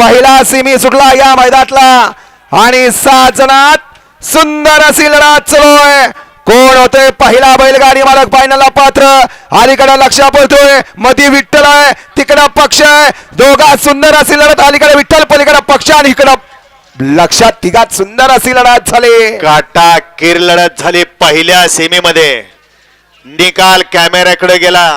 पहिला सिमी सुटला या मैदानातला. आणि सात जणात सुंदर अशी लढत चलोय. कोण होते पहिला बैलगाडी मालक? फायनलला पात्र. अलीकडे लक्ष बोलतोय मधी विठ्ठल आहे. तिकडं पक्ष आहे. दोघा सुंदर अशी लढत अलीकडे विठ्ठल पलीकडे पक्ष आणि इकडं लक्षात तिघात सुंदर अशी लढत झाली. काटा किर लढत झाली पहिल्या सेमीमध्ये निकाल कॅमेऱ्याकडे गेला.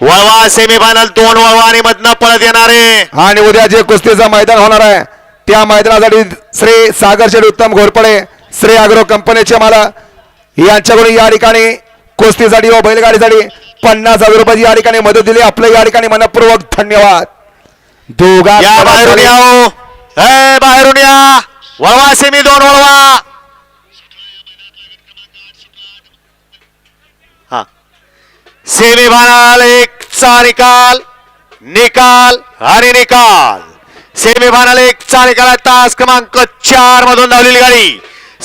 वळवा सेमीफायनल दोन वळवा आणि मधनं पळत येणारे आणि उद्या जे कुस्तीचं मैदान होणार आहे त्या मैदानासाठी श्री सागर शेठ उत्तम घोरपडे श्री अॅग्रो कंपनीचे मालक यांच्याकडून या ठिकाणी कुस्तीसाठी व बैलगाडीसाठी पन्नास हजार रुपयाची या ठिकाणी मदत दिली. आपलं या ठिकाणी मनपूर्वक धन्यवाद. दोघा या बाहेरून या हो. ए, बाहेरून या. वळवा सेमी दोन वळवा. सेमीफायनल एक चा निकाल निकाल आणि निकाल. सेमीफायनल एक चा निकाल तास क्रमांक चार मधून धावलेली गाडी.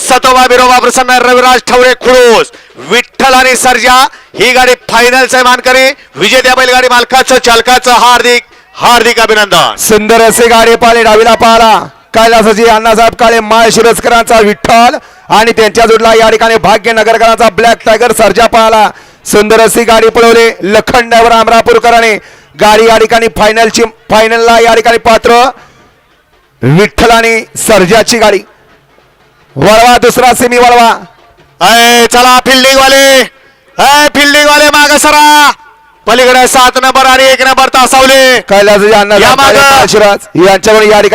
सतोबा बिरोबा प्रसन्न रविराज ठवरे खुळूस विठ्ठल आणि सर्जा. ही गाडी फायनलचे मानकरी विजेत्या बैलगाडी मालकाचं चालकाचं हार्दिक हार्दिक अभिनंदन. सुंदर असे गाडी पाले डावीला पाला कैलासाची अण्णासाहेब काळे माळ शिरस्करांचा विठ्ठल. आणि त्यांच्या जोडला या ठिकाणी भाग्यनगरकरांचा ब्लॅक टायगर सर्जा पाहला सुंदर अशी गाडी पळवली. लखंडावर अमरापूरकरांनी गाडी या ठिकाणी फायनलची फायनलला या ठिकाणी पात्र. विठ्ठल आणि सर्जाची गाडी. वळवा दुसरा सेमी वळवा. अय चला फिल्डिंग वाले अय फिल्डिंग वाले माग सरा. पलीकडे सात नंबर आणि एक नंबर तासावले. माळशिरस यांच्याकडून या ठिकाणी